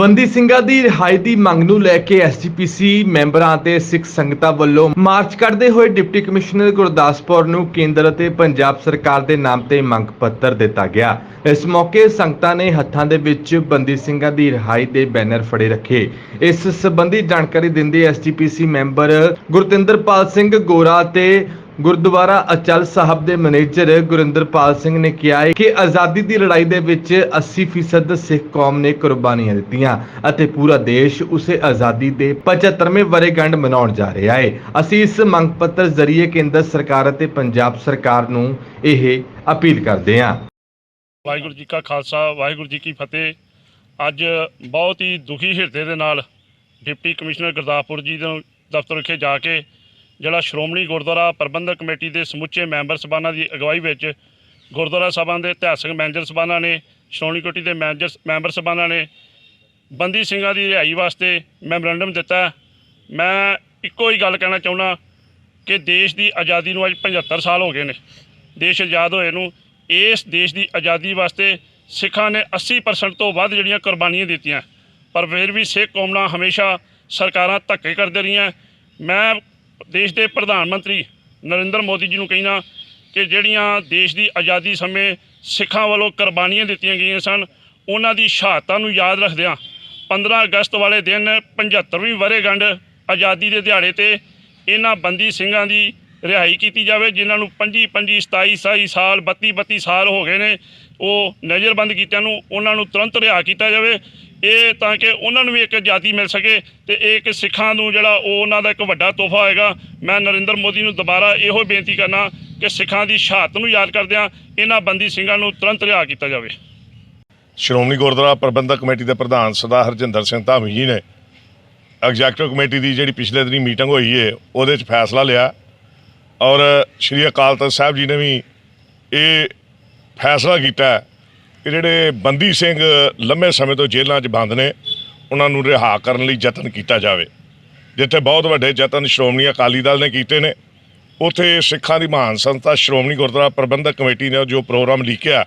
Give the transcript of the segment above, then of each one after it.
ਬੰਦੀ ਸਿੰਘਾਂ ਦੀ ਰਿਹਾਈ ਦੀ ਮੰਗ ਨੂੰ ਲੈ ਕੇ ਐਸਜੀਪੀਸੀ ਮੈਂਬਰਾਂ ਅਤੇ ਸਿੱਖ ਸੰਗਤਾਂ ਵੱਲੋਂ ਮਾਰਚ ਕੱਢਦੇ ਹੋਏ ਡਿਪਟੀ ਕਮਿਸ਼ਨਰ ਗੁਰਦਾਸਪੁਰ ਨੂੰ ਕੇਂਦਰ ਅਤੇ ਪੰਜਾਬ ਸਰਕਾਰ ਦੇ ਨਾਮ ਤੇ ਮੰਗ ਪੱਤਰ ਦਿੱਤਾ ਗਿਆ। ਇਸ ਮੌਕੇ ਸੰਗਤਾਂ ਨੇ ਹੱਥਾਂ ਦੇ ਵਿੱਚ ਬੰਦੀ ਸਿੰਘਾਂ ਦੀ ਰਿਹਾਈ ਦੇ ਬੈਨਰ ਫੜੇ ਰੱਖੇ। ਇਸ ਸੰਬੰਧੀ ਜਾਣਕਾਰੀ ਦਿੰਦੇ ਐਸਜੀਪੀਸੀ ਮੈਂਬਰ ਗੁਰਤਿੰਦਰਪਾਲ ਸਿੰਘ ਗੋਰਾ ਤੇ ਗੁਰਦੁਆਰਾ ਅਚਲ ਸਾਹਿਬ ਦੇ ਮੈਨੇਜਰ ਗੁਰਿੰਦਰਪਾਲ ਸਿੰਘ ਨੇ ਕਿਹਾ ਹੈ ਕਿ ਆਜ਼ਾਦੀ ਦੀ ਲੜਾਈ ਦੇ ਵਿੱਚ 80% ਸਿੱਖ ਕੌਮ ਨੇ ਕੁਰਬਾਨੀਆਂ ਦਿੱਤੀਆਂ ਅਤੇ ਪੂਰਾ ਦੇਸ਼ ਉਸੇ ਆਜ਼ਾਦੀ ਦੇ 75ਵੇਂ ਵਰ੍ਹੇਗੰਢ ਮਨਾਉਣ ਜਾ ਰਿਹਾ ਹੈ। ਅਸੀਂ ਇਸ ਮੰਗ ਪੱਤਰ ਜ਼ਰੀਏ ਕੇਂਦਰ ਸਰਕਾਰ ਅਤੇ ਪੰਜਾਬ ਸਰਕਾਰ ਨੂੰ ਇਹ ਅਪੀਲ ਕਰਦੇ ਹਾਂ। ਵਾਹਿਗੁਰੂ ਜੀ ਕਾ ਖਾਲਸਾ, ਵਾਹਿਗੁਰੂ ਜੀ ਕੀ ਫਤਿਹ। ਅੱਜ ਬਹੁਤ ਹੀ ਦੁਖੀ ਹਿਰਦੇ ਦੇ ਨਾਲ ਡਿਪਟੀ ਕਮਿਸ਼ਨਰ ਗੁਰਦਾਸਪੁਰ ਜੀ ਦੇ ਦਫ਼ਤਰ ਵਿਖੇ ਜਾ ਕੇ ਜਿਹੜਾ ਸ਼੍ਰੋਮਣੀ ਗੁਰਦੁਆਰਾ ਪ੍ਰਬੰਧਕ ਕਮੇਟੀ ਦੇ ਸਮੁੱਚੇ ਮੈਂਬਰ ਸਭਾਨਾਂ ਦੀ ਅਗਵਾਈ ਵਿੱਚ ਗੁਰਦੁਆਰਾ ਸਾਹਿਬਾਂ ਦੇ ਇਤਿਹਾਸਕ ਮੈਨੇਜਰ ਸਭਾਨਾਂ ਨੇ, ਸ਼੍ਰੋਮਣੀ ਕਮੇਟੀ ਦੇ ਮੈਨੇਜਰ ਮੈਂਬਰ ਸਭਾਨਾਂ ਨੇ ਬੰਦੀ ਸਿੰਘਾਂ ਦੀ ਰਿਹਾਈ ਵਾਸਤੇ ਮੈਮੋਰੈਂਡਮ ਦਿੱਤਾ। ਮੈਂ ਇੱਕੋ ਹੀ ਗੱਲ ਕਹਿਣਾ ਚਾਹੁੰਦਾ ਕਿ ਦੇਸ਼ ਦੀ ਆਜ਼ਾਦੀ ਨੂੰ ਅੱਜ 75 ਸਾਲ ਹੋ ਗਏ ਨੇ। ਦੇਸ਼ ਆਜ਼ਾਦ ਹੋਏ ਨੂੰ, ਇਸ ਦੇਸ਼ ਦੀ ਆਜ਼ਾਦੀ ਵਾਸਤੇ ਸਿੱਖਾਂ ਨੇ 80% ਤੋਂ ਵੱਧ ਜਿਹੜੀਆਂ ਕੁਰਬਾਨੀਆਂ ਦਿੱਤੀਆਂ। ਪਰ ਫਿਰ ਵੀ ਸਿੱਖ ਕੌਮ ਨਾਲ ਹਮੇਸ਼ਾ ਸਰਕਾਰਾਂ ਧੱਕੇ ਕਰਦੇ ਰਹੀਆਂ। ਮੈਂ ਦੇਸ਼ ਦੇ ਪ੍ਰਧਾਨ ਮੰਤਰੀ ਨਰਿੰਦਰ ਮੋਦੀ ਜੀ ਨੂੰ ਕਹਿਣਾ ਕਿ ਜਿਹੜੀਆਂ ਦੇਸ਼ ਦੀ ਆਜ਼ਾਦੀ ਸਮੇਂ ਸਿੱਖਾਂ ਵੱਲੋਂ ਕੁਰਬਾਨੀਆਂ ਦਿੱਤੀਆਂ ਗਈਆਂ ਸਨ, ਉਹਨਾਂ ਦੀ ਸ਼ਹਾਦਤਾਂ ਨੂੰ ਯਾਦ ਰੱਖਦਿਆਂ 15 ਅਗਸਤ ਵਾਲੇ ਦਿਨ 75ਵੀਂ ਵਰ੍ਹੇਗੰਢ ਆਜ਼ਾਦੀ ਦੇ ਦਿਹਾੜੇ ਤੇ ਇਹਨਾਂ ਬੰਦੀ ਸਿੰਘਾਂ ਦੀ ਰਿਹਾਈ ਕੀਤੀ ਜਾਵੇ, ਜਿਨ੍ਹਾਂ ਨੂੰ 25 25 27 27 ਸਾਲ 32 32 ਸਾਲ ਹੋ ਗਏ ਨੇ, ਉਹ ਨਜ਼ਰਬੰਦ ਕੀਤਿਆਂ ਨੂੰ, ਉਹਨਾਂ ਨੂੰ ਤੁਰੰਤ ਰਿਹਾ ਕੀਤਾ ਜਾਵੇ। ਇਹ ਤਾਂ ਕਿ ਉਹਨਾਂ ਨੂੰ ਵੀ ਇੱਕ ਆਜ਼ਾਦੀ ਮਿਲ ਸਕੇ ਤੇ ਇਹ ਇੱਕ ਸਿੱਖਾਂ ਨੂੰ ਜਿਹੜਾ ਉਹ ਉਹਨਾਂ ਦਾ ਇੱਕ ਵੱਡਾ ਤੋਹਫਾ ਹੋਏਗਾ। ਮੈਂ ਨਰਿੰਦਰ ਮੋਦੀ ਨੂੰ ਦੁਬਾਰਾ ਇਹੋ ਬੇਨਤੀ ਕਰਨਾ ਕਿ ਸਿੱਖਾਂ ਦੀ ਸ਼ਹਾਦਤ ਨੂੰ ਯਾਦ ਕਰਦਿਆਂ ਇਹਨਾਂ ਬੰਦੀ ਸਿੰਘਾਂ ਨੂੰ ਤੁਰੰਤ ਰਿਹਾ ਕੀਤਾ ਜਾਵੇ। ਸ਼੍ਰੋਮਣੀ ਗੁਰਦੁਆਰਾ ਪ੍ਰਬੰਧਕ ਕਮੇਟੀ ਦੇ ਪ੍ਰਧਾਨ ਸਰਦਾਰ ਹਰਜਿੰਦਰ ਸਿੰਘ ਧਾਮੀ ਜੀ ਨੇ ਐਗਜ਼ੈਕਟਿਵ ਕਮੇਟੀ ਦੀ ਜਿਹੜੀ ਪਿਛਲੇ ਦਿਨੀ ਮੀਟਿੰਗ ਹੋਈ ਹੈ ਉਹਦੇ 'ਚ ਫੈਸਲਾ ਲਿਆ। ਔਰ ਸ਼੍ਰੀ ਅਕਾਲ ਤਖਤ ਸਾਹਿਬ ਜੀ ਨੇ ਵੀ ਇਹ ਫੈਸਲਾ ਕੀਤਾ ਕਿ ਜਿਹੜੇ ਬੰਦੀ ਸਿੰਘ ਲੰਮੇ ਸਮੇਂ ਤੋਂ ਜੇਲ੍ਹਾਂ 'ਚ ਬੰਦ ਨੇ, ਉਹਨਾਂ ਨੂੰ ਰਿਹਾ ਕਰਨ ਲਈ ਯਤਨ ਕੀਤਾ ਜਾਵੇ। ਜਿੱਥੇ ਬਹੁਤ ਵੱਡੇ ਯਤਨ ਸ਼੍ਰੋਮਣੀ ਅਕਾਲੀ ਦਲ ਨੇ ਕੀਤੇ ਨੇ। ਉਥੇ ਸਿੱਖਾਂ ਦੀ ਮਹਾਨ ਸੰਸਥਾ ਸ਼੍ਰੋਮਣੀ ਗੁਰਦੁਆਰਾ ਪ੍ਰਬੰਧਕ ਕਮੇਟੀ ਨੇ ਜੋ ਪ੍ਰੋਗਰਾਮ ਲਿਖਿਆ,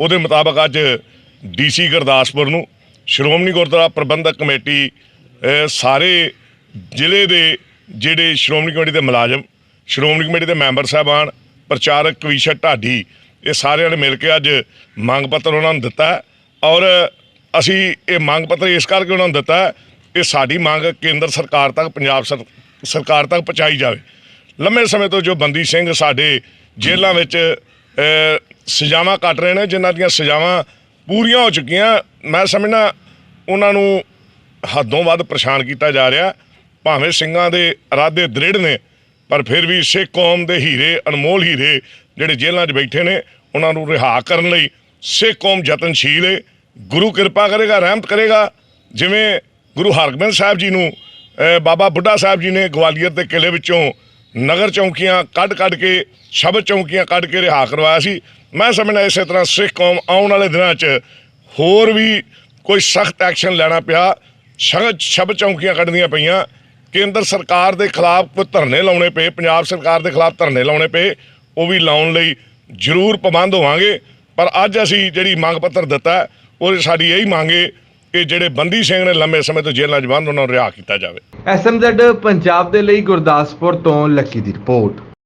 ਉਹਦੇ ਮੁਤਾਬਕ ਅੱਜ ਡੀਸੀ ਗੁਰਦਾਸਪੁਰ ਨੂੰ ਸ਼੍ਰੋਮਣੀ ਗੁਰਦੁਆਰਾ ਪ੍ਰਬੰਧਕ ਕਮੇਟੀ ਸਾਰੇ ਜ਼ਿਲ੍ਹੇ ਦੇ ਜਿਹੜੇ ਸ਼੍ਰੋਮਣੀ ਕਮੇਟੀ ਦੇ ਮੁਲਾਜ਼ਮ, ਸ਼੍ਰੋਮਣੀ ਕਮੇਟੀ ਦੇ ਮੈਂਬਰ ਸਾਹਿਬਾਨ, ਪ੍ਰਚਾਰਕ ਕਵੀਸ਼ਰ ਢਾਡੀ ਇਹ ਸਾਰਿਆਂ ਨੇ ਮਿਲ ਕੇ ਅੱਜ ਮੰਗ ਪੱਤਰ ਉਹਨਾਂ ਨੂੰ ਦਿੱਤਾ ਔਰ ਅਸੀਂ ਇਹ ਮੰਗ ਪੱਤਰ ਇਸ ਕਰਕੇ ਉਹਨਾਂ ਨੂੰ ਦਿੱਤਾ ਹੈ, ਇਹ ਸਾਡੀ ਮੰਗ ਕੇਂਦਰ ਸਰਕਾਰ ਤੱਕ ਪੰਜਾਬ ਸਰ- ਸਰਕਾਰ ਤੱਕ ਪਹੁੰਚਾਈ ਜਾਵੇ। ਲੰਮੇ ਸਮੇਂ ਤੋਂ ਜੋ ਬੰਦੀ ਸਿੰਘ ਸਾਡੇ ਜੇਲ੍ਹਾਂ ਵਿੱਚ ਸਜ਼ਾਵਾਂ ਕੱਟ ਰਹੇ ਨੇ ਜਿਨ੍ਹਾਂ ਦੀਆਂ ਸਜ਼ਾਵਾਂ ਪੂਰੀਆਂ ਹੋ ਚੁੱਕੀਆਂ ਮੈਂ ਸਮਝਣਾ ਉਹਨਾਂ ਨੂੰ ਹੱਦੋਂ ਵੱਧ ਪਰੇਸ਼ਾਨ ਕੀਤਾ ਜਾ ਰਿਹਾ। ਭਾਵੇਂ ਸਿੰਘਾਂ ਦੇ ਇਰਾਦੇ ਦ੍ਰਿੜ ਨੇ ਪਰ ਫਿਰ ਵੀ ਸਿੱਖ ਕੌਮ ਦੇ ਹੀਰੇ ਅਨਮੋਲ ਹੀਰੇ ਜਿਹੜੇ ਜੇਲ੍ਹਾਂ 'ਚ ਬੈਠੇ ਨੇ, ਉਹਨਾਂ ਨੂੰ ਰਿਹਾ ਕਰਨ ਲਈ ਸਿੱਖ ਕੌਮ ਯਤਨਸ਼ੀਲ ਹੈ ਗੁਰੂ ਕਿਰਪਾ ਕਰੇਗਾ, ਰਹਿਮਤ ਕਰੇਗਾ। ਜਿਵੇਂ ਗੁਰੂ ਹਰਗੋਬਿੰਦ ਸਾਹਿਬ ਜੀ ਨੂੰ ਬਾਬਾ ਬੁੱਢਾ ਸਾਹਿਬ ਜੀ ਨੇ ਗਵਾਲੀਅਰ ਦੇ ਕਿਲੇ ਵਿੱਚੋਂ ਨਗਰ ਚੌਂਕੀਆਂ ਕੱਢ ਕੱਢ ਕੇ, ਸ਼ਬਦ ਚੌਂਕੀਆਂ ਕੱਢ ਕੇ ਰਿਹਾ ਕਰਵਾਇਆ ਸੀ। ਮੈਂ ਸਮਝਦਾ ਇਸੇ ਤਰ੍ਹਾਂ ਸਿੱਖ ਕੌਮ ਆਉਣ ਵਾਲੇ ਦਿਨਾਂ 'ਚ ਹੋਰ ਵੀ ਕੋਈ ਸਖਤ ਐਕਸ਼ਨ ਲੈਣਾ ਪਿਆ। ਸ਼ਬਦ ਸ਼ਬਦ ਚੌਂਕੀਆਂ ਕੱਢਣੀਆਂ ਪਈਆਂ। ਕੇਂਦਰ ਸਰਕਾਰ ਦੇ ਖਿਲਾਫ ਕੋਈ ਧਰਨੇ ਲਾਉਣੇ ਪਏ, ਪੰਜਾਬ ਸਰਕਾਰ ਦੇ ਖਿਲਾਫ ਧਰਨੇ ਲਾਉਣੇ ਪਏ। ਉਹ ਵੀ ਲਾਉਣ ਲਈ ਜ਼ਰੂਰ ਪਾਬੰਦ ਹੋਵਾਂਗੇ। ਪਰ ਅੱਜ ਅਸੀਂ ਜਿਹੜੀ ਮੰਗ ਪੱਤਰ ਦਿੱਤਾ ਉਹ ਸਾਡੀ ਇਹੀ ਮੰਗੇ ਕਿ ਜਿਹੜੇ ਬੰਦੀ ਸਿੰਘ ਨੇ ਲੰਮੇ ਸਮੇਂ ਤੋਂ ਜੇਲ੍ਹਾਂ 'ਚ ਬੰਦ ਉਹਨਾਂ ਨੂੰ ਰਿਹਾ ਕੀਤਾ ਜਾਵੇ। ਐਸਐਮਜ਼ੈਡ ਪੰਜਾਬ ਦੇ ਲਈ ਗੁਰਦਾਸਪੁਰ ਤੋਂ ਲੱਕੀ ਦੀ ਰਿਪੋਰਟ।